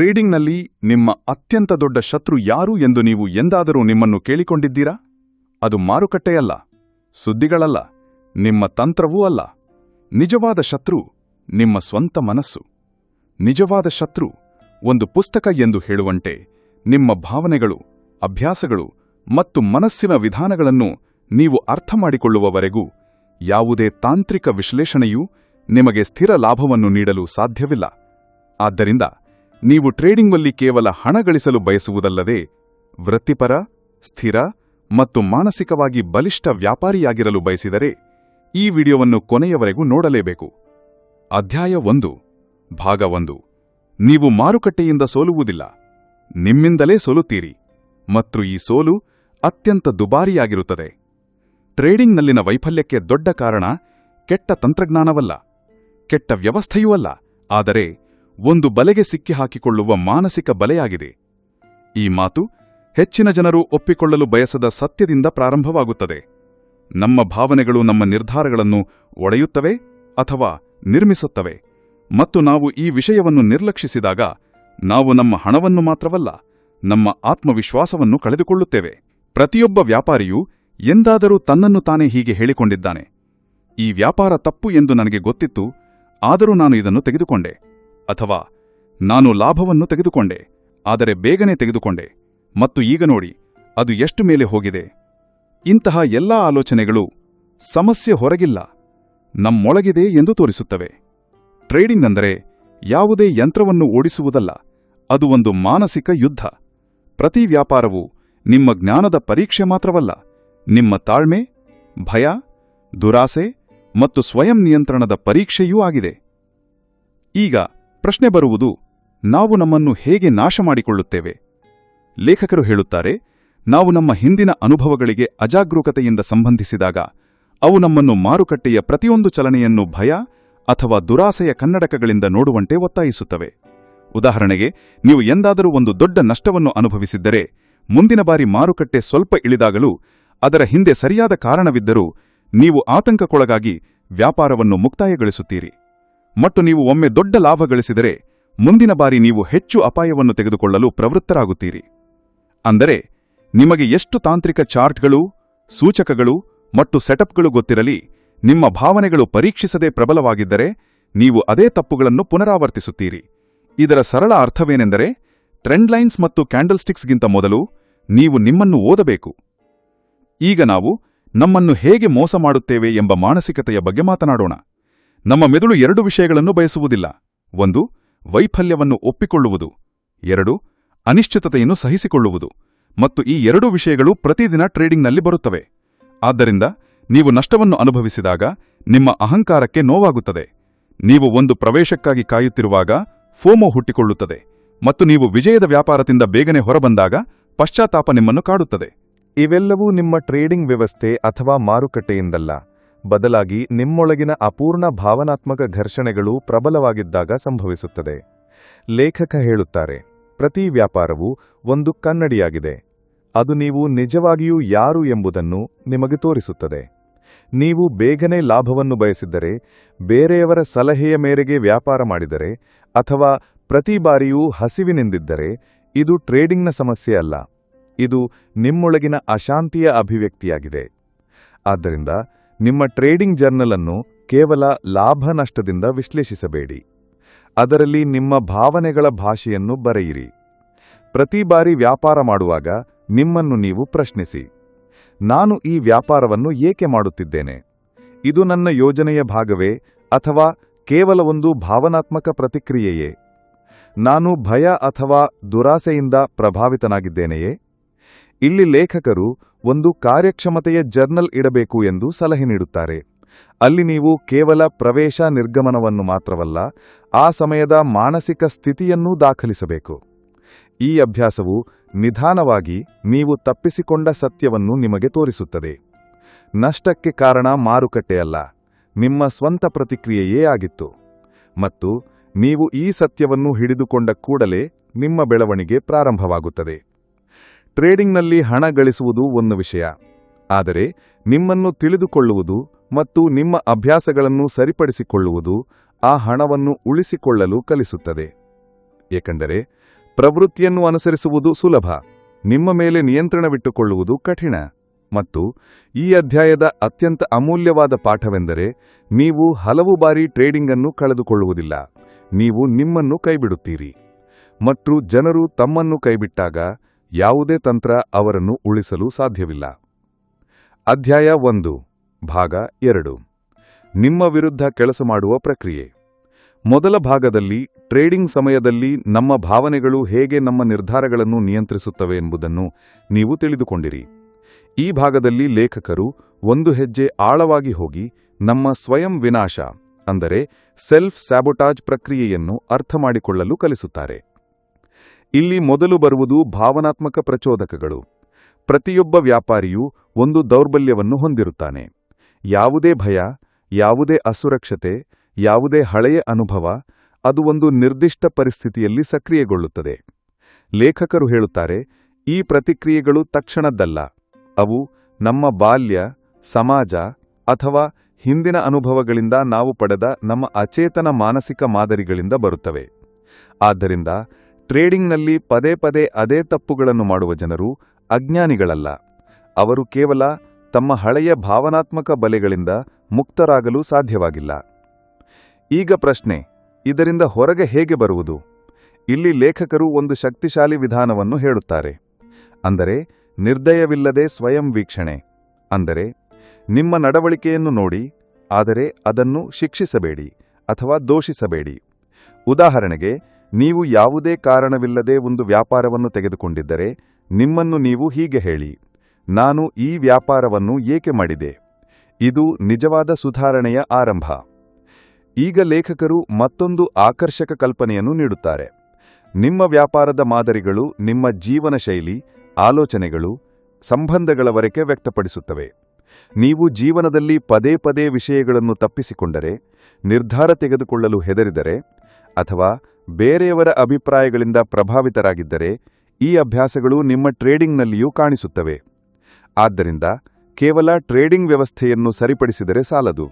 ಟ್ರೇಡಿಂಗ್ನಲ್ಲಿ ನಿಮ್ಮ ಅತ್ಯಂತ ದೊಡ್ಡ ಶತ್ರು ಯಾರು ಎಂದು ನೀವು ಎಂದಾದರೂ ನಿಮ್ಮನ್ನು ಕೇಳಿಕೊಂಡಿದ್ದೀರಾ? ಅದು ಮಾರುಕಟ್ಟೆಯಲ್ಲ, ಸುದ್ದಿಗಳಲ್ಲ, ನಿಮ್ಮ ತಂತ್ರವೂ ಅಲ್ಲ. ನಿಜವಾದ ಶತ್ರು ನಿಮ್ಮ ಸ್ವಂತ ಮನಸ್ಸು. ನಿಜವಾದ ಶತ್ರು ಒಂದು ಪುಸ್ತಕ ಎಂದು ಹೇಳುವಂತೆ ನಿಮ್ಮ ಭಾವನೆಗಳು, ಅಭ್ಯಾಸಗಳು ಮತ್ತು ಮನಸ್ಸಿನ ವಿಧಾನಗಳನ್ನು ನೀವು ಅರ್ಥ ಮಾಡಿಕೊಳ್ಳುವವರೆಗೂ ಯಾವುದೇ ತಾಂತ್ರಿಕ ವಿಶ್ಲೇಷಣೆಯೂ ನಿಮಗೆ ಸ್ಥಿರ ಲಾಭವನ್ನು ನೀಡಲು ಸಾಧ್ಯವಿಲ್ಲ. ಆದ್ದರಿಂದ ನೀವು ಟ್ರೇಡಿಂಗ್ನಲ್ಲಿ ಕೇವಲ ಹಣ ಗಳಿಸಲು ಬಯಸುವುದಲ್ಲದೆ ವೃತ್ತಿಪರ, ಸ್ಥಿರ ಮತ್ತು ಮಾನಸಿಕವಾಗಿ ಬಲಿಷ್ಠ ವ್ಯಾಪಾರಿಯಾಗಿರಲು ಬಯಸಿದರೆ ಈ ವಿಡಿಯೋವನ್ನು ಕೊನೆಯವರೆಗೂ ನೋಡಲೇಬೇಕು. ಅಧ್ಯಾಯ ಒಂದು, ಭಾಗ ಒಂದು. ನೀವು ಮಾರುಕಟ್ಟೆಯಿಂದ ಸೋಲುವುದಿಲ್ಲ. ನಿಮ್ಮಿಂದಲೇ ಸೋಲುತ್ತೀರಿ ಮತ್ತು ಈ ಸೋಲು ಅತ್ಯಂತ ದುಬಾರಿಯಾಗಿರುತ್ತದೆ. ಟ್ರೇಡಿಂಗ್ನಲ್ಲಿನ ವೈಫಲ್ಯಕ್ಕೆ ದೊಡ್ಡ ಕಾರಣ ಕೆಟ್ಟ ತಂತ್ರಜ್ಞಾನವಲ್ಲ. ಕೆಟ್ಟ ವ್ಯವಸ್ಥೆಯೂ ಅಲ್ಲ. ಆದರೆ ಒಂದು ಬಲೆಗೆ ಸಿಕ್ಕಿಹಾಕಿಕೊಳ್ಳುವ ಮಾನಸಿಕ ಬಲೆಯಾಗಿದೆ. ಈ ಮಾತು ಹೆಚ್ಚಿನ ಜನರು ಒಪ್ಪಿಕೊಳ್ಳಲು ಬಯಸದ ಸತ್ಯದಿಂದ ಪ್ರಾರಂಭವಾಗುತ್ತದೆ. ನಮ್ಮ ಭಾವನೆಗಳು ನಮ್ಮ ನಿರ್ಧಾರಗಳನ್ನು ಒಡೆಯುತ್ತವೆ ಅಥವಾ ನಿರ್ಮಿಸುತ್ತವೆ ಮತ್ತು ನಾವು ಈ ವಿಷಯವನ್ನು ನಿರ್ಲಕ್ಷಿಸಿದಾಗ ನಾವು ನಮ್ಮ ಹಣವನ್ನು ಮಾತ್ರವಲ್ಲ, ನಮ್ಮ ಆತ್ಮವಿಶ್ವಾಸವನ್ನು ಕಳೆದುಕೊಳ್ಳುತ್ತೇವೆ. ಪ್ರತಿಯೊಬ್ಬ ವ್ಯಾಪಾರಿಯು ಎಂದಾದರೂ ತನ್ನನ್ನು ತಾನೇ ಹೀಗೆ ಹೇಳಿಕೊಂಡಿದ್ದಾನೆ. ಈ ವ್ಯಾಪಾರ ತಪ್ಪು ಎಂದು ನನಗೆ ಗೊತ್ತಿತ್ತು, ಆದರೂ ನಾನು ಇದನ್ನು ತೆಗೆದುಕೊಂಡೆ. ಅಥವಾ ನಾನು ಲಾಭವನ್ನು ತೆಗೆದುಕೊಂಡೆ, ಆದರೆ ಬೇಗನೆ ತೆಗೆದುಕೊಂಡೆ. ಮತ್ತು ಈಗ ನೋಡಿ, ಅದು ಎಷ್ಟು ಮೇಲೆ ಹೋಗಿದೆ. ಇಂತಹ ಎಲ್ಲಾ ಆಲೋಚನೆಗಳು ಸಮಸ್ಯೆ ಹೊರಗಿಲ್ಲ, ನಮ್ಮೊಳಗಿದೆ ಎಂದು ತೋರಿಸುತ್ತವೆ. ಟ್ರೇಡಿಂಗ್ ಅಂದರೆ ಯಾವುದೇ ಯಂತ್ರವನ್ನು ಓಡಿಸುವುದಲ್ಲ, ಅದು ಒಂದು ಮಾನಸಿಕ ಯುದ್ಧ. ಪ್ರತಿ ವ್ಯಾಪಾರವು ನಿಮ್ಮ ಜ್ಞಾನದ ಪರೀಕ್ಷೆ ಮಾತ್ರವಲ್ಲ, ನಿಮ್ಮ ತಾಳ್ಮೆ, ಭಯ, ದುರಾಸೆ ಮತ್ತು ಸ್ವಯಂ ನಿಯಂತ್ರಣದ ಪರೀಕ್ಷೆಯೂ ಆಗಿದೆ. ಈಗ ಪ್ರಶ್ನೆ ಬರುವುದು, ನಾವು ನಮ್ಮನ್ನು ಹೇಗೆ ನಾಶ ಮಾಡಿಕೊಳ್ಳುತ್ತೇವೆ? ಲೇಖಕರು ಹೇಳುತ್ತಾರೆ, ನಾವು ನಮ್ಮ ಹಿಂದಿನ ಅನುಭವಗಳಿಗೆ ಅಜಾಗರೂಕತೆಯಿಂದ ಸಂಬಂಧಿಸಿದಾಗ, ಅವು ನಮ್ಮನ್ನು ಮಾರುಕಟ್ಟೆಯ ಪ್ರತಿಯೊಂದು ಚಲನೆಯನ್ನು ಭಯ ಅಥವಾ ದುರಾಸೆಯ ಕನ್ನಡಕಗಳಿಂದ ನೋಡುವಂತೆ ಒತ್ತಾಯಿಸುತ್ತವೆ. ಉದಾಹರಣೆಗೆ, ನೀವು ಎಂದಾದರೂ ಒಂದು ದೊಡ್ಡ ನಷ್ಟವನ್ನು ಅನುಭವಿಸಿದ್ದರೆ, ಮುಂದಿನ ಬಾರಿ ಮಾರುಕಟ್ಟೆ ಸ್ವಲ್ಪ ಇಳಿದಾಗಲೂ, ಅದರ ಹಿಂದೆ ಸರಿಯಾದ ಕಾರಣವಿದ್ದರೂ, ನೀವು ಆತಂಕಕ್ಕೊಳಗಾಗಿ ವ್ಯಾಪಾರವನ್ನು ಮುಕ್ತಾಯಗೊಳಿಸುತ್ತೀರಿ. ಮತ್ತು ನೀವು ಒಮ್ಮೆ ದೊಡ್ಡ ಲಾಭ ಗಳಿಸಿದರೆ ಮುಂದಿನ ಬಾರಿ ನೀವು ಹೆಚ್ಚು ಅಪಾಯವನ್ನು ತೆಗೆದುಕೊಳ್ಳಲು ಪ್ರವೃತ್ತರಾಗುತ್ತೀರಿ. ಅಂದರೆ ನಿಮಗೆ ಎಷ್ಟು ತಾಂತ್ರಿಕ ಚಾರ್ಟ್ಗಳು, ಸೂಚಕಗಳು ಮತ್ತು ಸೆಟಪ್ಗಳು ಗೊತ್ತಿರಲಿ, ನಿಮ್ಮ ಭಾವನೆಗಳು ಪರೀಕ್ಷಿಸದೆ ಪ್ರಬಲವಾಗಿದ್ದರೆ ನೀವು ಅದೇ ತಪ್ಪುಗಳನ್ನು ಪುನರಾವರ್ತಿಸುತ್ತೀರಿ. ಇದರ ಸರಳ ಅರ್ಥವೇನೆಂದರೆ ಟ್ರೆಂಡ್ಲೈನ್ಸ್ ಮತ್ತು ಕ್ಯಾಂಡಲ್ಸ್ಟಿಕ್ಸ್ಗಿಂತ ಮೊದಲು ನೀವು ನಿಮ್ಮನ್ನು ಓದಬೇಕು. ಈಗ ನಾವು ನಮ್ಮನ್ನು ಹೇಗೆ ಮೋಸ ಮಾಡುತ್ತೇವೆ ಎಂಬ ಮಾನಸಿಕತೆಯ ಬಗ್ಗೆ ಮಾತನಾಡೋಣ. ನಮ್ಮ ಮೆದುಳು ಎರಡು ವಿಷಯಗಳನ್ನು ಬಯಸುವುದಿಲ್ಲ. ಒಂದು, ವೈಫಲ್ಯವನ್ನು ಒಪ್ಪಿಕೊಳ್ಳುವುದು. ಎರಡು, ಅನಿಶ್ಚಿತತೆಯನ್ನು ಸಹಿಸಿಕೊಳ್ಳುವುದು. ಮತ್ತು ಈ ಎರಡೂ ವಿಷಯಗಳು ಪ್ರತಿದಿನ ಟ್ರೇಡಿಂಗ್ನಲ್ಲಿ ಬರುತ್ತವೆ. ಆದ್ದರಿಂದ ನೀವು ನಷ್ಟವನ್ನು ಅನುಭವಿಸಿದಾಗ ನಿಮ್ಮ ಅಹಂಕಾರಕ್ಕೆ ನೋವಾಗುತ್ತದೆ. ನೀವು ಒಂದು ಪ್ರವೇಶಕ್ಕಾಗಿ ಕಾಯುತ್ತಿರುವಾಗ ಫೋಮೊ ಹುಟ್ಟಿಕೊಳ್ಳುತ್ತದೆ. ಮತ್ತು ನೀವು ವಿಜಯದ ವ್ಯಾಪಾರದಿಂದ ಬೇಗನೆ ಹೊರಬಂದಾಗ ಪಶ್ಚಾತ್ತಾಪ ನಿಮ್ಮನ್ನು ಕಾಡುತ್ತದೆ. ಇವೆಲ್ಲವೂ ನಿಮ್ಮ ಟ್ರೇಡಿಂಗ್ ವ್ಯವಸ್ಥೆ ಅಥವಾ ಮಾರುಕಟ್ಟೆಯಿಂದಲ್ಲ. ಬದಲಾಗಿ ನಿಮ್ಮೊಳಗಿನ ಅಪೂರ್ಣ ಭಾವನಾತ್ಮಕ ಘರ್ಷಣೆಗಳು ಪ್ರಬಲವಾಗಿದ್ದಾಗ ಸಂಭವಿಸುತ್ತದೆ. ಲೇಖಕ ಹೇಳುತ್ತಾರೆ, ಪ್ರತಿ ವ್ಯಾಪಾರವು ಒಂದು ಕನ್ನಡಿಯಾಗಿದೆ. ಅದು ನೀವು ನಿಜವಾಗಿಯೂ ಯಾರು ಎಂಬುದನ್ನು ನಿಮಗೆ ತೋರಿಸುತ್ತದೆ. ನೀವು ಬೇಗನೆ ಲಾಭವನ್ನು ಬಯಸಿದ್ದರೆ, ಬೇರೆಯವರ ಸಲಹೆಯ ಮೇರೆಗೆ ವ್ಯಾಪಾರ ಮಾಡಿದರೆ, ಅಥವಾ ಪ್ರತಿ ಬಾರಿಯೂ ಹಸಿವಿನಿಂದಿದ್ದರೆ, ಇದು ಟ್ರೇಡಿಂಗ್ನ ಸಮಸ್ಯೆ ಅಲ್ಲ. ಇದು ನಿಮ್ಮೊಳಗಿನ ಅಶಾಂತಿಯ ಅಭಿವ್ಯಕ್ತಿಯಾಗಿದೆ. ಆದ್ದರಿಂದ ನಿಮ್ಮ ಟ್ರೇಡಿಂಗ್ ಜರ್ನಲ್ ಅನ್ನು ಕೇವಲ ಲಾಭ ನಷ್ಟದಿಂದ ವಿಶ್ಲೇಷಿಸಬೇಡಿ. ಅದರಲ್ಲಿ ನಿಮ್ಮ ಭಾವನೆಗಳ ಭಾಷೆಯನ್ನು ಬರೆಯಿರಿ. ಪ್ರತಿ ಬಾರಿ ವ್ಯಾಪಾರ ಮಾಡುವಾಗ ನಿಮ್ಮನ್ನು ನೀವು ಪ್ರಶ್ನಿಸಿ. ನಾನು ಈ ವ್ಯಾಪಾರವನ್ನು ಏಕೆ ಮಾಡುತ್ತಿದ್ದೇನೆ? ಇದು ನನ್ನ ಯೋಜನೆಯ ಭಾಗವೇ ಅಥವಾ ಕೇವಲ ಒಂದು ಭಾವನಾತ್ಮಕ ಪ್ರತಿಕ್ರಿಯೆಯೇ? ನಾನು ಭಯ ಅಥವಾ ದುರಾಸೆಯಿಂದ ಪ್ರಭಾವಿತನಾಗಿದ್ದೇನೆಯೇ? ಇಲ್ಲಿ ಲೇಖಕರು ಒಂದು ಕಾರ್ಯಕ್ಷಮತೆಯ ಜರ್ನಲ್ ಇಡಬೇಕು ಎಂದು ಸಲಹೆ ನೀಡುತ್ತಾರೆ. ಅಲ್ಲಿ ನೀವು ಕೇವಲ ಪ್ರವೇಶ ನಿರ್ಗಮನವನ್ನು ಮಾತ್ರವಲ್ಲ, ಆ ಸಮಯದ ಮಾನಸಿಕ ಸ್ಥಿತಿಯನ್ನೂ ದಾಖಲಿಸಬೇಕು. ಈ ಅಭ್ಯಾಸವು ನಿಧಾನವಾಗಿ ನೀವು ತಪ್ಪಿಸಿಕೊಂಡ ಸತ್ಯವನ್ನು ನಿಮಗೆ ತೋರಿಸುತ್ತದೆ. ನಷ್ಟಕ್ಕೆ ಕಾರಣ ಮಾರುಕಟ್ಟೆಯಲ್ಲ ನಿಮ್ಮ ಸ್ವಂತ ಪ್ರತಿಕ್ರಿಯೆಯೇ ಆಗಿತ್ತು. ಮತ್ತು ನೀವು ಈ ಸತ್ಯವನ್ನು ಹಿಡಿದುಕೊಂಡ ಕೂಡಲೇ ನಿಮ್ಮ ಬೆಳವಣಿಗೆ ಪ್ರಾರಂಭವಾಗುತ್ತದೆ. ಟ್ರೇಡಿಂಗ್ನಲ್ಲಿ ಹಣ ಗಳಿಸುವುದು ಒಂದು ವಿಷಯ. ಆದರೆ ನಿಮ್ಮನ್ನು ತಿಳಿದುಕೊಳ್ಳುವುದು ಮತ್ತು ನಿಮ್ಮ ಅಭ್ಯಾಸಗಳನ್ನು ಸರಿಪಡಿಸಿಕೊಳ್ಳುವುದು ಆ ಹಣವನ್ನು ಉಳಿಸಿಕೊಳ್ಳಲು ಕಲಿಸುತ್ತದೆ. ಏಕೆಂದರೆ ಪ್ರವೃತ್ತಿಯನ್ನು ಅನುಸರಿಸುವುದು ಸುಲಭ, ನಿಮ್ಮ ಮೇಲೆ ನಿಯಂತ್ರಣವಿಟ್ಟುಕೊಳ್ಳುವುದು ಕಠಿಣ. ಮತ್ತು ಈ ಅಧ್ಯಾಯದ ಅತ್ಯಂತ ಅಮೂಲ್ಯವಾದ ಪಾಠವೆಂದರೆ ನೀವು ಹಲವು ಬಾರಿ ಟ್ರೇಡಿಂಗ್ ಅನ್ನು ಕಳೆದುಕೊಳ್ಳುವುದಿಲ್ಲ, ನೀವು ನಿಮ್ಮನ್ನು ಕೈಬಿಡುತ್ತೀರಿ. ಮತ್ತು ಜನರು ತಮ್ಮನ್ನು ಕೈಬಿಟ್ಟಾಗ ಯಾವುದೇ ತಂತ್ರ ಅವರನ್ನು ಉಳಿಸಲು ಸಾಧ್ಯವಿಲ್ಲ. ಅಧ್ಯಾಯ ಒಂದು, ಭಾಗ ಎರಡು. ನಿಮ್ಮ ವಿರುದ್ಧ ಕೆಲಸ ಮಾಡುವ ಪ್ರಕ್ರಿಯೆ. ಮೊದಲ ಭಾಗದಲ್ಲಿ ಟ್ರೇಡಿಂಗ್ ಸಮಯದಲ್ಲಿ ನಮ್ಮ ಭಾವನೆಗಳು ಹೇಗೆ ನಮ್ಮ ನಿರ್ಧಾರಗಳನ್ನು ನಿಯಂತ್ರಿಸುತ್ತವೆ ಎಂಬುದನ್ನು ನೀವು ತಿಳಿದುಕೊಂಡಿರಿ. ಈ ಭಾಗದಲ್ಲಿ ಲೇಖಕರು ಒಂದು ಹೆಜ್ಜೆ ಆಳವಾಗಿ ಹೋಗಿ ನಮ್ಮ ಸ್ವಯಂ ವಿನಾಶ, ಅಂದರೆ ಸೆಲ್ಫ್ ಸ್ಯಾಬೊಟಾಜ್ ಪ್ರಕ್ರಿಯೆಯನ್ನು ಅರ್ಥಮಾಡಿಕೊಳ್ಳಲು ಕಲಿಸುತ್ತಾರೆ. ಇಲ್ಲಿ ಮೊದಲು ಬರುವುದು ಭಾವನಾತ್ಮಕ ಪ್ರಚೋದಕಗಳು. ಪ್ರತಿಯೊಬ್ಬ ವ್ಯಾಪಾರಿಯೂ ಒಂದು ದೌರ್ಬಲ್ಯವನ್ನು ಹೊಂದಿರುತ್ತಾನೆ. ಯಾವುದೇ ಭಯ, ಯಾವುದೇ ಅಸುರಕ್ಷತೆ, ಯಾವುದೇ ಹಳೆಯ ಅನುಭವ, ಅದು ಒಂದು ನಿರ್ದಿಷ್ಟ ಪರಿಸ್ಥಿತಿಯಲ್ಲಿ ಸಕ್ರಿಯಗೊಳ್ಳುತ್ತದೆ. ಲೇಖಕರು ಹೇಳುತ್ತಾರೆ, ಈ ಪ್ರತಿಕ್ರಿಯೆಗಳು ತಕ್ಷಣದ್ದಲ್ಲ. ಅವು ನಮ್ಮ ಬಾಲ್ಯ, ಸಮಾಜ ಅಥವಾ ಹಿಂದಿನ ಅನುಭವಗಳಿಂದ ನಾವು ಪಡೆದ ನಮ್ಮ ಅಚೇತನ ಮಾನಸಿಕ ಮಾದರಿಗಳಿಂದ ಬರುತ್ತವೆ. ಆದ್ದರಿಂದ ಟ್ರೇಡಿಂಗ್ನಲ್ಲಿ ಪದೇ ಪದೇ ಅದೇ ತಪ್ಪುಗಳನ್ನು ಮಾಡುವ ಜನರು ಅಜ್ಞಾನಿಗಳಲ್ಲ. ಅವರು ಕೇವಲ ತಮ್ಮ ಹಳೆಯ ಭಾವನಾತ್ಮಕ ಬಲೆಗಳಿಂದ ಮುಕ್ತರಾಗಲು ಸಾಧ್ಯವಾಗಿಲ್ಲ. ಈಗ ಪ್ರಶ್ನೆ, ಇದರಿಂದ ಹೊರಗೆ ಹೇಗೆ ಬರುವುದು? ಇಲ್ಲಿ ಲೇಖಕರು ಒಂದು ಶಕ್ತಿಶಾಲಿ ವಿಧಾನವನ್ನು ಹೇಳುತ್ತಾರೆ. ಅಂದರೆ, ನಿರ್ದಯವಿಲ್ಲದೆ ಸ್ವಯಂ ವೀಕ್ಷಣೆ. ಅಂದರೆ, ನಿಮ್ಮ ನಡವಳಿಕೆಯನ್ನು ನೋಡಿ, ಆದರೆ ಅದನ್ನು ಶಿಕ್ಷಿಸಬೇಡಿ ಅಥವಾ ದೋಷಿಸಬೇಡಿ. ಉದಾಹರಣೆಗೆ ನೀವು ಯಾವುದೇ ಕಾರಣವಿಲ್ಲದೆ ಒಂದು ವ್ಯಾಪಾರವನ್ನು ತೆಗೆದುಕೊಂಡಿದ್ದರೆ ನಿಮ್ಮನ್ನು ನೀವು ಹೀಗೆ ಹೇಳಿ, ನಾನು ಈ ವ್ಯಾಪಾರವನ್ನು ಏಕೆ ಮಾಡಿದೆ? ಇದು ನಿಜವಾದ ಸುಧಾರಣೆಯ ಆರಂಭ. ಈಗ ಲೇಖಕರು ಮತ್ತೊಂದು ಆಕರ್ಷಕ ಕಲ್ಪನೆಯನ್ನು ನೀಡುತ್ತಾರೆ. ನಿಮ್ಮ ವ್ಯಾಪಾರದ ಮಾದರಿಗಳು ನಿಮ್ಮ ಜೀವನ ಶೈಲಿ ಆಲೋಚನೆಗಳು, ಸಂಬಂಧಗಳವರೆಗೆ ವ್ಯಕ್ತಪಡಿಸುತ್ತವೆ. ನೀವು ಜೀವನದಲ್ಲಿ ಪದೇ ಪದೇ ವಿಷಯಗಳನ್ನು ತಪ್ಪಿಸಿಕೊಂಡರೆ, ನಿರ್ಧಾರ ತೆಗೆದುಕೊಳ್ಳಲು ಹೆದರಿದರೆ ಅಥವಾ ಬೇರೆಯವರ ಅಭಿಪ್ರಾಯಗಳಿಂದ ಪ್ರಭಾವಿತರಾಗಿದ್ದರೆ ಈ ಅಭ್ಯಾಸಗಳು ನಿಮ್ಮ ಟ್ರೇಡಿಂಗ್ನಲ್ಲಿಯೂ ಕಾಣಿಸುತ್ತವೆ. ಆದ್ದರಿಂದ ಕೇವಲ ಟ್ರೇಡಿಂಗ್ ವ್ಯವಸ್ಥೆಯನ್ನು ಸರಿಪಡಿಸಿದರೆ ಸಾಲದು.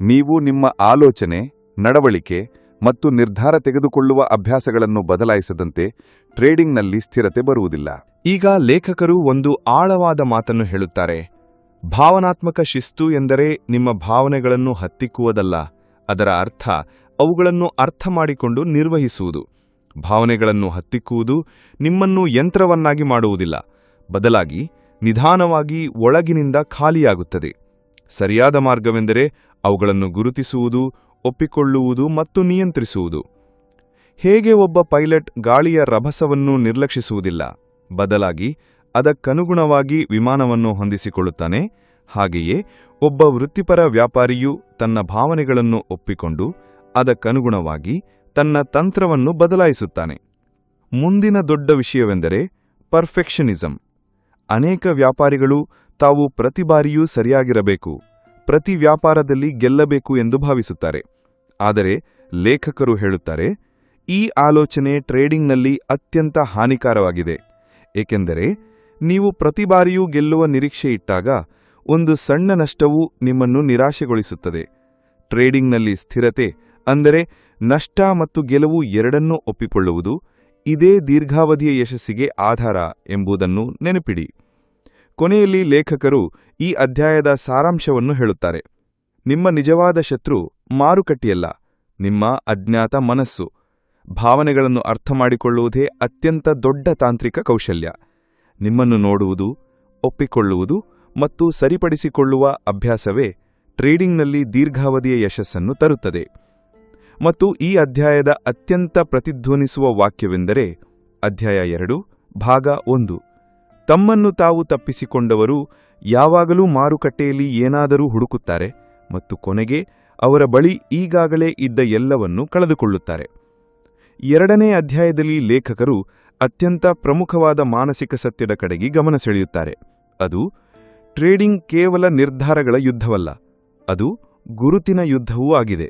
ನೀವು ನಿಮ್ಮ ಆಲೋಚನೆ, ನಡವಳಿಕೆ ಮತ್ತು ನಿರ್ಧಾರ ತೆಗೆದುಕೊಳ್ಳುವ ಅಭ್ಯಾಸಗಳನ್ನು ಬದಲಾಯಿಸದಂತೆ ಟ್ರೇಡಿಂಗ್ನಲ್ಲಿ ಸ್ಥಿರತೆ ಬರುವುದಿಲ್ಲ. ಈಗ ಲೇಖಕರು ಒಂದು ಆಳವಾದ ಮಾತನ್ನು ಹೇಳುತ್ತಾರೆ. ಭಾವನಾತ್ಮಕ ಶಿಸ್ತು ಎಂದರೆ ನಿಮ್ಮ ಭಾವನೆಗಳನ್ನು ಹತ್ತಿಕ್ಕುವುದಲ್ಲ. ಅದರ ಅರ್ಥ ಅವುಗಳನ್ನು ಅರ್ಥ ಮಾಡಿಕೊಂಡು ನಿರ್ವಹಿಸುವುದು. ಭಾವನೆಗಳನ್ನು ಹತ್ತಿಕ್ಕುವುದು ನಿಮ್ಮನ್ನು ಯಂತ್ರವನ್ನಾಗಿ ಮಾಡುವುದಿಲ್ಲ. ಬದಲಾಗಿ ನಿಧಾನವಾಗಿ ಒಳಗಿನಿಂದ ಖಾಲಿಯಾಗುತ್ತದೆ. ಸರಿಯಾದ ಮಾರ್ಗವೆಂದರೆ ಅವುಗಳನ್ನು ಗುರುತಿಸುವುದು, ಒಪ್ಪಿಕೊಳ್ಳುವುದು ಮತ್ತು ನಿಯಂತ್ರಿಸುವುದು. ಹೇಗೆ ಒಬ್ಬ ಪೈಲಟ್ ಗಾಳಿಯ ರಭಸವನ್ನು ನಿರ್ಲಕ್ಷಿಸುವುದಿಲ್ಲ? ಬದಲಾಗಿ ಅದಕ್ಕನುಗುಣವಾಗಿ ವಿಮಾನವನ್ನು ಹೊಂದಿಸಿಕೊಳ್ಳುತ್ತಾನೆ. ಹಾಗೆಯೇ ಒಬ್ಬ ವೃತ್ತಿಪರ ವ್ಯಾಪಾರಿಯು ತನ್ನ ಭಾವನೆಗಳನ್ನು ಒಪ್ಪಿಕೊಂಡು ಅದಕ್ಕನುಗುಣವಾಗಿ ತನ್ನ ತಂತ್ರವನ್ನು ಬದಲಾಯಿಸುತ್ತಾನೆ. ಮುಂದಿನ ದೊಡ್ಡ ವಿಷಯವೆಂದರೆ ಪರ್ಫೆಕ್ಷನಿಸಂ ಅನೇಕ ವ್ಯಾಪಾರಿಗಳು ತಾವು ಪ್ರತಿ ಬಾರಿಯೂ ಸರಿಯಾಗಿರಬೇಕು, ಪ್ರತಿ ವ್ಯಾಪಾರದಲ್ಲಿ ಗೆಲ್ಲಬೇಕು ಎಂದು ಭಾವಿಸುತ್ತಾರೆ. ಆದರೆ ಲೇಖಕರು ಹೇಳುತ್ತಾರೆ, ಈ ಆಲೋಚನೆ ಟ್ರೇಡಿಂಗ್ನಲ್ಲಿ ಅತ್ಯಂತ ಹಾನಿಕಾರವಾಗಿದೆ. ಏಕೆಂದರೆ ನೀವು ಪ್ರತಿ ಬಾರಿಯೂ ಗೆಲ್ಲುವ ನಿರೀಕ್ಷೆ ಇಟ್ಟಾಗ ಒಂದು ಸಣ್ಣ ನಷ್ಟವು ನಿಮ್ಮನ್ನು ನಿರಾಶೆಗೊಳಿಸುತ್ತದೆ. ಟ್ರೇಡಿಂಗ್ನಲ್ಲಿ ಸ್ಥಿರತೆ ಅಂದರೆ ನಷ್ಟ ಮತ್ತು ಗೆಲುವು ಎರಡನ್ನೂ ಒಪ್ಪಿಕೊಳ್ಳುವುದು, ಇದೇ ದೀರ್ಘಾವಧಿಯ ಯಶಸ್ಸಿಗೆ ಆಧಾರ ಎಂಬುದನ್ನು ನೆನಪಿಡಿ. ಕೊನೆಯಲ್ಲಿ ಲೇಖಕರು ಈ ಅಧ್ಯಾಯದ ಸಾರಾಂಶವನ್ನು ಹೇಳುತ್ತಾರೆ. ನಿಮ್ಮ ನಿಜವಾದ ಶತ್ರು ಮಾರುಕಟ್ಟೆಯಲ್ಲ, ನಿಮ್ಮ ಅಜ್ಞಾತ ಮನಸ್ಸು. ಭಾವನೆಗಳನ್ನು ಅರ್ಥಮಾಡಿಕೊಳ್ಳುವುದೇ ಅತ್ಯಂತ ದೊಡ್ಡ ತಾಂತ್ರಿಕ ಕೌಶಲ್ಯ. ನಿಮ್ಮನ್ನು ನೋಡುವುದು, ಒಪ್ಪಿಕೊಳ್ಳುವುದು ಮತ್ತು ಸರಿಪಡಿಸಿಕೊಳ್ಳುವ ಅಭ್ಯಾಸವೇ ಟ್ರೇಡಿಂಗ್ನಲ್ಲಿ ದೀರ್ಘಾವಧಿಯ ಯಶಸ್ಸನ್ನು ತರುತ್ತದೆ. ಮತ್ತು ಈ ಅಧ್ಯಾಯದ ಅತ್ಯಂತ ಪ್ರತಿಧ್ವನಿಸುವ ವಾಕ್ಯವೆಂದರೆ ಅಧ್ಯಾಯ ಎರಡು, ಭಾಗ ಒಂದು. ತಮ್ಮನ್ನು ತಾವು ತಪ್ಪಿಸಿಕೊಂಡವರು ಯಾವಾಗಲೂ ಮಾರುಕಟ್ಟೆಯಲ್ಲಿ ಏನಾದರೂ ಹುಡುಕುತ್ತಾರೆ ಮತ್ತು ಕೊನೆಗೆ ಅವರ ಬಳಿ ಈಗಾಗಲೇ ಇದ್ದ ಎಲ್ಲವನ್ನೂ ಕಳೆದುಕೊಳ್ಳುತ್ತಾರೆ. ಎರಡನೇ ಅಧ್ಯಾಯದಲ್ಲಿ ಲೇಖಕರು ಅತ್ಯಂತ ಪ್ರಮುಖವಾದ ಮಾನಸಿಕ ಸತ್ಯದ ಕಡೆಗೆ ಗಮನ ಸೆಳೆಯುತ್ತಾರೆ. ಅದು ಟ್ರೇಡಿಂಗ್ ಕೇವಲ ನಿರ್ಧಾರಗಳ ಯುದ್ಧವಲ್ಲ, ಅದು ಗುರುತಿನ ಯುದ್ಧವೂ ಆಗಿದೆ.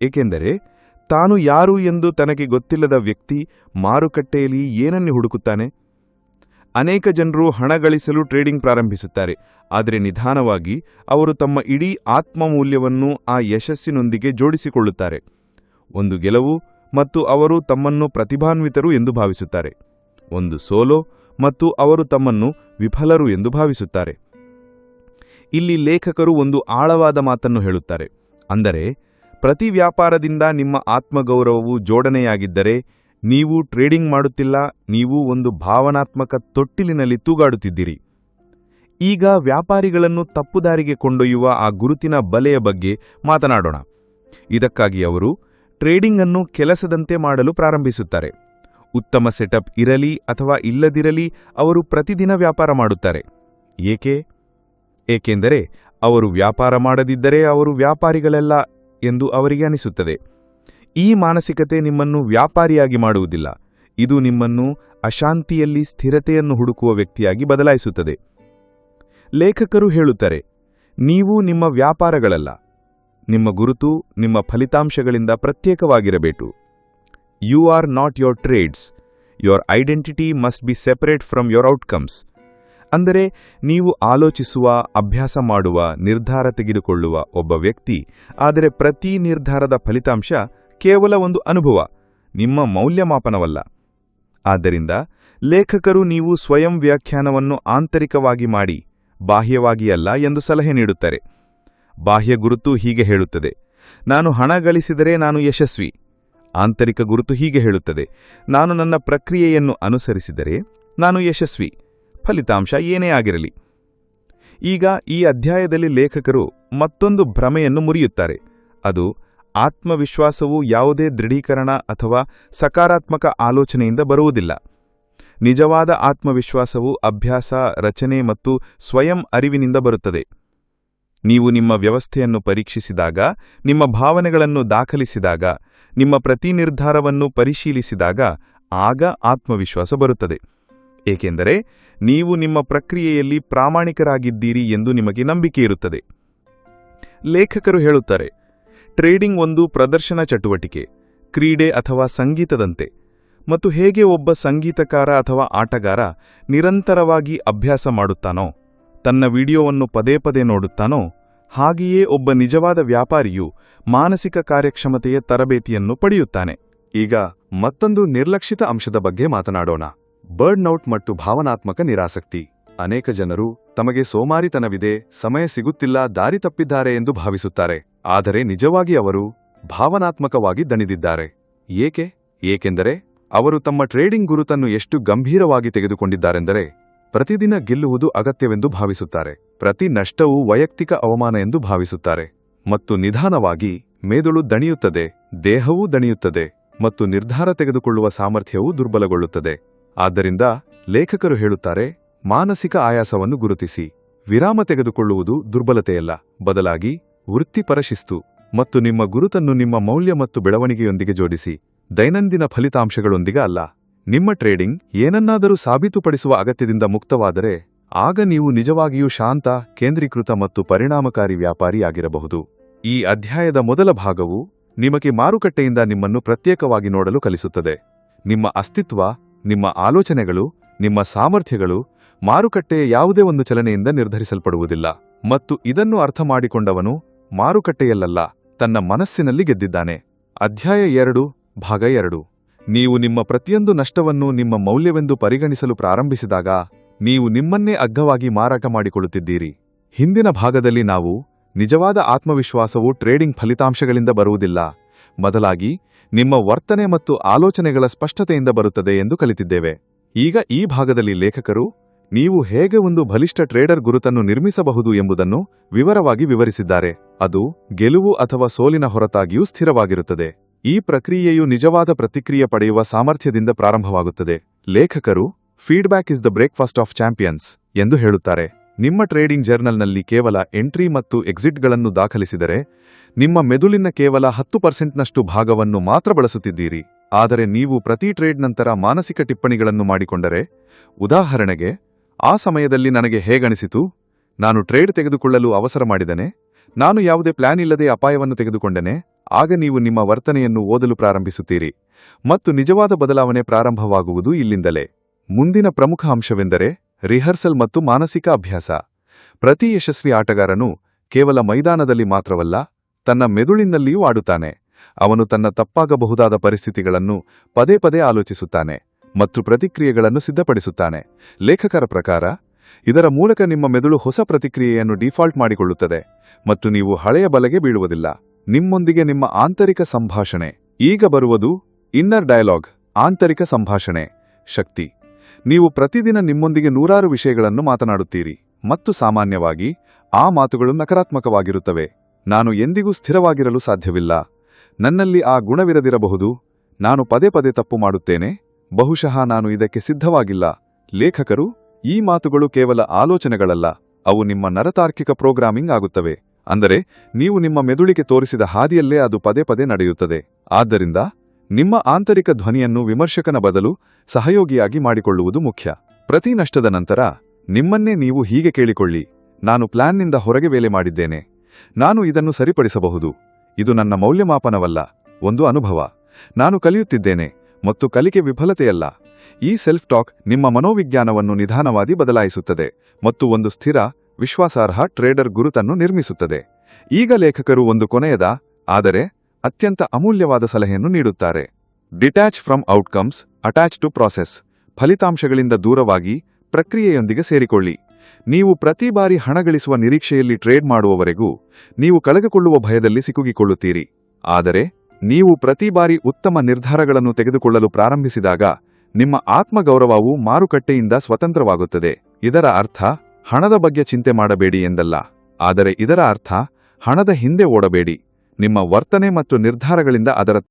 ಏಕೆಂದರೆ ತಾನು ಯಾರು ಎಂದು ತನಗೆ ಗೊತ್ತಿಲ್ಲದ ವ್ಯಕ್ತಿ ಮಾರುಕಟ್ಟೆಯಲ್ಲಿ ಏನನ್ನು ಹುಡುಕುತ್ತಾನೆ? ಅನೇಕ ಜನರು ಹಣ ಗಳಿಸಲು ಟ್ರೇಡಿಂಗ್ ಪ್ರಾರಂಭಿಸುತ್ತಾರೆ, ಆದರೆ ನಿಧಾನವಾಗಿ ಅವರು ತಮ್ಮ ಇಡೀ ಆತ್ಮಮೂಲ್ಯವನ್ನು ಆ ಯಶಸ್ಸಿನೊಂದಿಗೆ ಜೋಡಿಸಿಕೊಳ್ಳುತ್ತಾರೆ. ಒಂದು ಗೆಲುವು ಮತ್ತು ಅವರು ತಮ್ಮನ್ನು ಪ್ರತಿಭಾನ್ವಿತರು ಎಂದು ಭಾವಿಸುತ್ತಾರೆ. ಒಂದು ಸೋಲೋ ಮತ್ತು ಅವರು ತಮ್ಮನ್ನು ವಿಫಲರು ಎಂದು ಭಾವಿಸುತ್ತಾರೆ. ಇಲ್ಲಿ ಲೇಖಕರು ಒಂದು ಆಳವಾದ ಮಾತನ್ನು ಹೇಳುತ್ತಾರೆ, ಅಂದರೆ ಪ್ರತಿ ವ್ಯಾಪಾರದಿಂದ ನಿಮ್ಮ ಆತ್ಮಗೌರವವು ಜೋಡಣೆಯಾಗಿದ್ದರೆ ನೀವು ಟ್ರೇಡಿಂಗ್ ಮಾಡುತ್ತಿಲ್ಲ, ನೀವು ಒಂದು ಭಾವನಾತ್ಮಕ ತೊಟ್ಟಿಲಿನಲ್ಲಿ ತೂಗಾಡುತ್ತಿದ್ದೀರಿ. ಈಗ ವ್ಯಾಪಾರಿಗಳನ್ನು ತಪ್ಪುದಾರಿಗೆ ಕೊಂಡೊಯ್ಯುವ ಆ ಗುರುತಿನ ಬಲೆಯ ಬಗ್ಗೆ ಮಾತನಾಡೋಣ. ಇದಕ್ಕಾಗಿ ಅವರು ಟ್ರೇಡಿಂಗ್ ಅನ್ನು ಕೆಲಸದಂತೆ ಮಾಡಲು ಪ್ರಾರಂಭಿಸುತ್ತಾರೆ. ಉತ್ತಮ ಸೆಟಪ್ ಇರಲಿ ಅಥವಾ ಇಲ್ಲದಿರಲಿ ಅವರು ಪ್ರತಿದಿನ ವ್ಯಾಪಾರ ಮಾಡುತ್ತಾರೆ. ಏಕೆ? ಏಕೆಂದರೆ ಅವರು ವ್ಯಾಪಾರ ಮಾಡದಿದ್ದರೆ ಅವರು ವ್ಯಾಪಾರಿಗಳಲ್ಲ ಎಂದು ಅವರಿಗೆ ಅನಿಸುತ್ತದೆ. ಈ ಮಾನಸಿಕತೆ ನಿಮ್ಮನ್ನು ವ್ಯಾಪಾರಿಯಾಗಿ ಮಾಡುವುದಿಲ್ಲ. ಇದು ನಿಮ್ಮನ್ನು ಅಶಾಂತಿಯಲ್ಲಿ ಸ್ಥಿರತೆಯನ್ನು ಹುಡುಕುವ ವ್ಯಕ್ತಿಯಾಗಿ ಬದಲಾಯಿಸುತ್ತದೆ. ಲೇಖಕರು ಹೇಳುತ್ತಾರೆ, ನೀವು ನಿಮ್ಮ ವ್ಯಾಪಾರಗಳಲ್ಲ. ನಿಮ್ಮ ಗುರುತು ನಿಮ್ಮ ಫಲಿತಾಂಶಗಳಿಂದ ಪ್ರತ್ಯೇಕವಾಗಿರಬೇಕು. You are not your trades. Your identity must be separate from your outcomes. ಅಂದರೆ ನೀವು ಆಲೋಚಿಸುವ, ಅಭ್ಯಾಸ ಮಾಡುವ, ನಿರ್ಧಾರ ತೆಗೆದುಕೊಳ್ಳುವ ಒಬ್ಬ ವ್ಯಕ್ತಿ, ಆದರೆ ಪ್ರತಿ ನಿರ್ಧಾರದ ಫಲಿತಾಂಶ ಕೇವಲ ಒಂದು ಅನುಭವ, ನಿಮ್ಮ ಮೌಲ್ಯಮಾಪನವಲ್ಲ. ಆದ್ದರಿಂದ ಲೇಖಕರು ನೀವು ಸ್ವಯಂ ವ್ಯಾಖ್ಯಾನವನ್ನು ಆಂತರಿಕವಾಗಿ ಮಾಡಿ, ಬಾಹ್ಯವಾಗಿ ಅಲ್ಲ ಎಂದು ಸಲಹೆ ನೀಡುತ್ತಾರೆ. ಬಾಹ್ಯ ಗುರುತು ಹೀಗೆ ಹೇಳುತ್ತದೆ, ನಾನು ಹಣ ಗಳಿಸಿದರೆ ನಾನು ಯಶಸ್ವಿ. ಆಂತರಿಕ ಗುರುತು ಹೀಗೆ ಹೇಳುತ್ತದೆ, ನಾನು ನನ್ನ ಪ್ರಕ್ರಿಯೆಯನ್ನು ಅನುಸರಿಸಿದರೆ ನಾನು ಯಶಸ್ವಿ. ಫಲಿತಾಂಶ ಏನೇ ಆಗಿರಲಿ. ಈಗ ಈ ಅಧ್ಯಾಯದಲ್ಲಿ ಲೇಖಕರು ಮತ್ತೊಂದು ಭ್ರಮೆಯನ್ನು ಮುರಿಯುತ್ತಾರೆ. ಅದು ಆತ್ಮವಿಶ್ವಾಸವು ಯಾವುದೇ ದೃಢೀಕರಣ ಅಥವಾ ಸಕಾರಾತ್ಮಕ ಆಲೋಚನೆಯಿಂದ ಬರುವುದಿಲ್ಲ. ನಿಜವಾದ ಆತ್ಮವಿಶ್ವಾಸವು ಅಭ್ಯಾಸ, ರಚನೆ ಮತ್ತು ಸ್ವಯಂ ಅರಿವಿನಿಂದ ಬರುತ್ತದೆ. ನೀವು ನಿಮ್ಮ ವ್ಯವಸ್ಥೆಯನ್ನು ಪರೀಕ್ಷಿಸಿದಾಗ, ನಿಮ್ಮ ಭಾವನೆಗಳನ್ನು ದಾಖಲಿಸಿದಾಗ, ನಿಮ್ಮ ಪ್ರತಿ ನಿರ್ಧಾರವನ್ನು ಪರಿಶೀಲಿಸಿದಾಗ, ಆಗ ಆತ್ಮವಿಶ್ವಾಸ ಬರುತ್ತದೆ. ಏಕೆಂದರೆ ನೀವು ನಿಮ್ಮ ಪ್ರಕ್ರಿಯೆಯಲ್ಲಿ ಪ್ರಾಮಾಣಿಕರಾಗಿದ್ದೀರಿ ಎಂದು ನಿಮಗೆ ನಂಬಿಕೆ ಇರುತ್ತದೆ. ಲೇಖಕರು ಹೇಳುತ್ತಾರೆ, ಟ್ರೇಡಿಂಗ್ ಒಂದು ಪ್ರದರ್ಶನ ಚಟುವಟಿಕೆ, ಕ್ರೀಡೆ ಅಥವಾ ಸಂಗೀತದಂತೆ, ಮತ್ತು ಹೇಗೆ ಒಬ್ಬ ಸಂಗೀತಕಾರ ಅಥವಾ ಆಟಗಾರ ನಿರಂತರವಾಗಿ ಅಭ್ಯಾಸ ಮಾಡುತ್ತಾನೋ, ತನ್ನ ವಿಡಿಯೋವನ್ನು ಪದೇ ಪದೇ ನೋಡುತ್ತಾನೋ, ಹಾಗೆಯೇ ಒಬ್ಬ ನಿಜವಾದ ವ್ಯಾಪಾರಿಯು ಮಾನಸಿಕ ಕಾರ್ಯಕ್ಷಮತೆಯ ತರಬೇತಿಯನ್ನು ಪಡೆಯುತ್ತಾನೆ. ಈಗ ಮತ್ತೊಂದು ನಿರ್ಲಕ್ಷಿತ ಅಂಶದ ಬಗ್ಗೆ ಮಾತನಾಡೋಣ. ಬರ್ಡ್ನೌಟ್ ಮತ್ತು ಭಾವನಾತ್ಮಕ ನಿರಾಸಕ್ತಿ. ಅನೇಕ ಜನರು ತಮಗೆ ಸೋಮಾರಿತನವಿದೆ, ಸಮಯ ಸಿಗುತ್ತಿಲ್ಲ, ದಾರಿ ತಪ್ಪಿದ್ದಾರೆ ಎಂದು ಭಾವಿಸುತ್ತಾರೆ. ಆದರೆ ನಿಜವಾಗಿ ಅವರು ಭಾವನಾತ್ಮಕವಾಗಿ ದಣಿದಿದ್ದಾರೆ. ಏಕೆ? ಏಕೆಂದರೆ ಅವರು ತಮ್ಮ ಟ್ರೇಡಿಂಗ್ ಗುರುತನ್ನು ಎಷ್ಟು ಗಂಭೀರವಾಗಿ ತೆಗೆದುಕೊಂಡಿದ್ದಾರೆಂದರೆ ಪ್ರತಿದಿನ ಗೆಲ್ಲುವುದು ಅಗತ್ಯವೆಂದು ಭಾವಿಸುತ್ತಾರೆ. ಪ್ರತಿ ನಷ್ಟವೂ ವೈಯಕ್ತಿಕ ಅವಮಾನ ಎಂದು ಭಾವಿಸುತ್ತಾರೆ. ಮತ್ತು ನಿಧಾನವಾಗಿ ಮೇದುಳು ದಣಿಯುತ್ತದೆ, ದೇಹವೂ ದಣಿಯುತ್ತದೆ ಮತ್ತು ನಿರ್ಧಾರ ತೆಗೆದುಕೊಳ್ಳುವ ಸಾಮರ್ಥ್ಯವೂ ದುರ್ಬಲಗೊಳ್ಳುತ್ತದೆ. ಆದ್ದರಿಂದ ಲೇಖಕರು ಹೇಳುತ್ತಾರೆ, ಮಾನಸಿಕ ಆಯಾಸವನ್ನು ಗುರುತಿಸಿ, ವಿರಾಮ ತೆಗೆದುಕೊಳ್ಳುವುದು ದುರ್ಬಲತೆಯಲ್ಲ, ಬದಲಾಗಿ ವೃತ್ತಿಪರ ಶಿಸ್ತು ಮತ್ತು ನಿಮ್ಮ ಗುರುತನ್ನು ನಿಮ್ಮ ಮೌಲ್ಯ ಮತ್ತು ಬೆಳವಣಿಗೆಯೊಂದಿಗೆ ಜೋಡಿಸಿ, ದೈನಂದಿನ ಫಲಿತಾಂಶಗಳೊಂದಿಗೆ ಅಲ್ಲ, ನಿಮ್ಮ ಟ್ರೇಡಿಂಗ್ ಏನನ್ನಾದರೂ ಸಾಬೀತುಪಡಿಸುವ ಅಗತ್ಯದಿಂದ ಮುಕ್ತವಾದರೆ, ಆಗ ನೀವು ನಿಜವಾಗಿಯೂ ಶಾಂತ, ಕೇಂದ್ರೀಕೃತ ಮತ್ತು ಪರಿಣಾಮಕಾರಿ ವ್ಯಾಪಾರಿಯಾಗಿರಬಹುದು ಈ ಅಧ್ಯಾಯದ ಮೊದಲ ಭಾಗವು ನಿಮಗೆ ಮಾರುಕಟ್ಟೆಯಿಂದ ನಿಮ್ಮನ್ನು ಪ್ರತ್ಯೇಕವಾಗಿ ನೋಡಲು ಕಲಿಸುತ್ತದೆ. ನಿಮ್ಮ ಅಸ್ತಿತ್ವ ನಿಮ್ಮ ಆಲೋಚನೆಗಳು, ನಿಮ್ಮ ಸಾಮರ್ಥ್ಯಗಳು ಮಾರುಕಟ್ಟೆಯ ಯಾವುದೇ ಒಂದು ಚಲನೆಯಿಂದ ನಿರ್ಧರಿಸಲ್ಪಡುವುದಿಲ್ಲ ಮತ್ತು ಇದನ್ನು ಅರ್ಥ ಮಾಡಿಕೊಂಡವನು ಮಾರುಕಟ್ಟೆಯಲ್ಲಲ್ಲ, ತನ್ನ ಮನಸ್ಸಿನಲ್ಲಿ ಗೆದ್ದಿದ್ದಾನೆ. ಅಧ್ಯಾಯ ಎರಡು, ಭಾಗ ಎರಡು. ನೀವು ನಿಮ್ಮ ಪ್ರತಿಯೊಂದು ನಷ್ಟವನ್ನು ನಿಮ್ಮ ಮೌಲ್ಯವೆಂದು ಪರಿಗಣಿಸಲು ಪ್ರಾರಂಭಿಸಿದಾಗ ನೀವು ನಿಮ್ಮನ್ನೇ ಅಗ್ಗವಾಗಿ ಮಾರಾಟ ಮಾಡಿಕೊಳ್ಳುತ್ತಿದ್ದೀರಿ. ಹಿಂದಿನ ಭಾಗದಲ್ಲಿ ನಾವು ನಿಜವಾದ ಆತ್ಮವಿಶ್ವಾಸವು ಟ್ರೇಡಿಂಗ್ ಫಲಿತಾಂಶಗಳಿಂದ ಬರುವುದಿಲ್ಲ. ಬದಲಾಗಿ ನಿಮ್ಮ ವರ್ತನೆ ಮತ್ತು ಆಲೋಚನೆಗಳ ಸ್ಪಷ್ಟತೆಯಿಂದ ಬರುತ್ತದೆ ಎಂದು ಕಲಿತಿದ್ದೇವೆ. ಈಗ ಈ ಭಾಗದಲ್ಲಿ ಲೇಖಕರು, ನೀವು ಹೇಗೆ ಒಂದು ಬಲಿಷ್ಠ ಟ್ರೇಡರ್ ಗುರುತನ್ನು ನಿರ್ಮಿಸಬಹುದು ಎಂಬುದನ್ನು ವಿವರವಾಗಿ ವಿವರಿಸಿದ್ದಾರೆ. ಅದು ಗೆಲುವು ಅಥವಾ ಸೋಲಿನ ಹೊರತಾಗಿಯೂ ಸ್ಥಿರವಾಗಿರುತ್ತದೆ. ಈ ಪ್ರಕ್ರಿಯೆಯು ನಿಜವಾದ ಪ್ರತಿಕ್ರಿಯೆ ಪಡೆಯುವ ಸಾಮರ್ಥ್ಯದಿಂದ ಪ್ರಾರಂಭವಾಗುತ್ತದೆ. ಲೇಖಕರು feedback is the breakfast of champions ಎಂದು ಹೇಳುತ್ತಾರೆ. ನಿಮ್ಮ ಟ್ರೇಡಿಂಗ್ ಜರ್ನಲ್ನಲ್ಲಿ ಕೇವಲ ಎಂಟ್ರಿ ಮತ್ತು ಎಕ್ಸಿಟ್ಗಳನ್ನು ದಾಖಲಿಸಿದರೆ, ನಿಮ್ಮ ಮೆದುಳಿನ ಕೇವಲ ಹತ್ತು ಪರ್ಸೆಂಟ್ನಷ್ಟು ಭಾಗವನ್ನು ಮಾತ್ರ ಬಳಸುತ್ತಿದ್ದೀರಿ. ಆದರೆ ನೀವು ಪ್ರತಿ ಟ್ರೇಡ್ ನಂತರ ಮಾನಸಿಕ ಟಿಪ್ಪಣಿಗಳನ್ನು ಮಾಡಿಕೊಂಡರೆ, ಉದಾಹರಣೆಗೆ, ಆ ಸಮಯದಲ್ಲಿ ನನಗೆ ಹೇಗಣಿಸಿತು ನಾನು ಟ್ರೇಡ್ ತೆಗೆದುಕೊಳ್ಳಲು ಅವಸರ ಮಾಡಿದನೆ. ನಾನು ಯಾವುದೇ ಪ್ಲಾನ್ ಇಲ್ಲದೆ ಅಪಾಯವನ್ನು ತೆಗೆದುಕೊಂಡನೆ. ಆಗ ನೀವು ನಿಮ್ಮ ವರ್ತನೆಯನ್ನು ಓದಲು ಪ್ರಾರಂಭಿಸುತ್ತೀರಿ. ಮತ್ತು ನಿಜವಾದ ಬದಲಾವಣೆ ಪ್ರಾರಂಭವಾಗುವುದು ಇಲ್ಲಿಂದಲೇ. ಮುಂದಿನ ಪ್ರಮುಖ ಅಂಶವೆಂದರೆ ರಿಹರ್ಸಲ್ ಮತ್ತು ಮಾನಸಿಕ ಅಭ್ಯಾಸ. ಪ್ರತಿ ಯಶಸ್ವಿ ಆಟಗಾರನು ಕೇವಲ ಮೈದಾನದಲ್ಲಿ ಮಾತ್ರವಲ್ಲ, ತನ್ನ ಮೆದುಳಿನಲ್ಲಿಯೂ ಆಡುತ್ತಾನೆ. ಅವನು ತನ್ನ ತಪ್ಪಾಗಬಹುದಾದ ಪರಿಸ್ಥಿತಿಗಳನ್ನು ಪದೇ ಪದೇ ಆಲೋಚಿಸುತ್ತಾನೆ ಮತ್ತು ಪ್ರತಿಕ್ರಿಯೆಗಳನ್ನು ಸಿದ್ಧಪಡಿಸುತ್ತಾನೆ. ಲೇಖಕರ ಪ್ರಕಾರ, ಇದರ ಮೂಲಕ ನಿಮ್ಮ ಮೆದುಳು ಹೊಸ ಪ್ರತಿಕ್ರಿಯೆಯನ್ನು ಡಿಫಾಲ್ಟ್ ಮಾಡಿಕೊಳ್ಳುತ್ತದೆ ಮತ್ತು ನೀವು ಹಳೆಯ ಬಲೆಗೆ ಬೀಳುವುದಿಲ್ಲ. ನಿಮ್ಮೊಂದಿಗೆ ನಿಮ್ಮ ಆಂತರಿಕ ಸಂಭಾಷಣೆ. ಈಗ ಬರುವುದು ಇನ್ನರ್ ಡಯಲಾಗ್ ಆಂತರಿಕ ಸಂಭಾಷಣೆ. ಶಕ್ತಿ. ನೀವು ಪ್ರತಿದಿನ ನಿಮ್ಮೊಂದಿಗೆ ನೂರಾರು ವಿಷಯಗಳನ್ನು ಮಾತನಾಡುತ್ತೀರಿ. ಮತ್ತು ಸಾಮಾನ್ಯವಾಗಿ, ಆ ಮಾತುಗಳು ನಕಾರಾತ್ಮಕವಾಗಿರುತ್ತವೆ. ನಾನು ಎಂದಿಗೂ ಸ್ಥಿರವಾಗಿರಲು ಸಾಧ್ಯವಿಲ್ಲ. ನನ್ನಲ್ಲಿ ಆ ಗುಣವಿರದಿರಬಹುದು. ನಾನು ಪದೇ ಪದೇ ತಪ್ಪು ಮಾಡುತ್ತೇನೆ. ಬಹುಶಃ ನಾನು ಇದಕ್ಕೆ ಸಿದ್ಧವಾಗಿಲ್ಲ. ಲೇಖಕರು, ಈ ಮಾತುಗಳು ಕೇವಲ ಆಲೋಚನೆಗಳಲ್ಲ. ಅವು ನಿಮ್ಮ ನರತಾರ್ಕಿಕ ಪ್ರೋಗ್ರಾಮಿಂಗ್ ಆಗುತ್ತವೆ. ಅಂದರೆ, ನೀವು ನಿಮ್ಮ ಮೆದುಳಿಗೆ ತೋರಿಸಿದ ಹಾದಿಯಲ್ಲೇ ಅದು ಪದೇ ಪದೇ ನಡೆಯುತ್ತದೆ. ಆದ್ದರಿಂದ ನಿಮ್ಮ ಆಂತರಿಕ ಧ್ವನಿಯನ್ನು ವಿಮರ್ಶಕನ ಬದಲು ಸಹಯೋಗಿಯಾಗಿ ಮಾಡಿಕೊಳ್ಳುವುದು ಮುಖ್ಯ. ಪ್ರತಿ ನಷ್ಟದ ನಂತರ ನಿಮ್ಮನ್ನೇ ನೀವು ಹೀಗೆ ಕೇಳಿಕೊಳ್ಳಿ, ನಾನು ಪ್ಲಾನ್ನಿಂದ ಹೊರಗೆ ವೇಲೆ ಮಾಡಿದ್ದೇನೆ. ನಾನು ಇದನ್ನು ಸರಿಪಡಿಸಬಹುದು. ಇದು ನನ್ನ ಮೌಲ್ಯಮಾಪನವಲ್ಲ. ಒಂದು ಅನುಭವ. ನಾನು ಕಲಿಯುತ್ತಿದ್ದೇನೆ ಮತ್ತು ಕಲಿಕೆ ವಿಫಲತೆಯಲ್ಲ. ಈ ಸೆಲ್ಫ್ ಟಾಕ್ ನಿಮ್ಮ ಮನೋವಿಜ್ಞಾನವನ್ನು ನಿಧಾನವಾಗಿ ಬದಲಾಯಿಸುತ್ತದೆ ಮತ್ತು ಒಂದು ಸ್ಥಿರ, ವಿಶ್ವಾಸಾರ್ಹ ಟ್ರೇಡರ್ ಗುರುತನ್ನು ನಿರ್ಮಿಸುತ್ತದೆ. ಈಗ ಲೇಖಕರು ಒಂದು ಕೊನೆಯದ, ಆದರೆ ಅತ್ಯಂತ ಅಮೂಲ್ಯವಾದ ಸಲಹೆಯನ್ನು ನೀಡುತ್ತಾರೆ. Detach from outcomes, attach to process. ಫಲಿತಾಂಶಗಳಿಂದ ದೂರವಾಗಿ ಪ್ರಕ್ರಿಯೆಯೊಂದಿಗೆ ಸೇರಿಕೊಳ್ಳಿ. ನೀವು ಪ್ರತಿ ಬಾರಿ ಹಣ ಗಳಿಸುವ ನಿರೀಕ್ಷೆಯಲ್ಲಿ ಟ್ರೇಡ್ ಮಾಡುವವರೆಗೂ ನೀವು ಕಳೆದುಕೊಳ್ಳುವ ಭಯದಲ್ಲಿ ಸಿಕ್ಕುಗಿಕೊಳ್ಳುತ್ತೀರಿ. ಆದರೆ, ನೀವು ಪ್ರತಿ ಬಾರಿ ಉತ್ತಮ ನಿರ್ಧಾರಗಳನ್ನು ತೆಗೆದುಕೊಳ್ಳಲು ಪ್ರಾರಂಭಿಸಿದಾಗ ನಿಮ್ಮ ಆತ್ಮಗೌರವವು ಮಾರುಕಟ್ಟೆಯಿಂದ ಸ್ವತಂತ್ರವಾಗುತ್ತದೆ. ಇದರ ಅರ್ಥ, ಹಣದ ಬಗ್ಗೆ ಚಿಂತೆ ಮಾಡಬೇಡಿ ಎಂದಲ್ಲ. ಆದರೆ ಇದರ ಅರ್ಥ, ಹಣದ ಹಿಂದೆ ಓಡಬೇಡಿ. ನಿಮ್ಮ ವರ್ತನೆ ಮತ್ತು ನಿರ್ಧಾರಗಳಿಂದ ಅದರ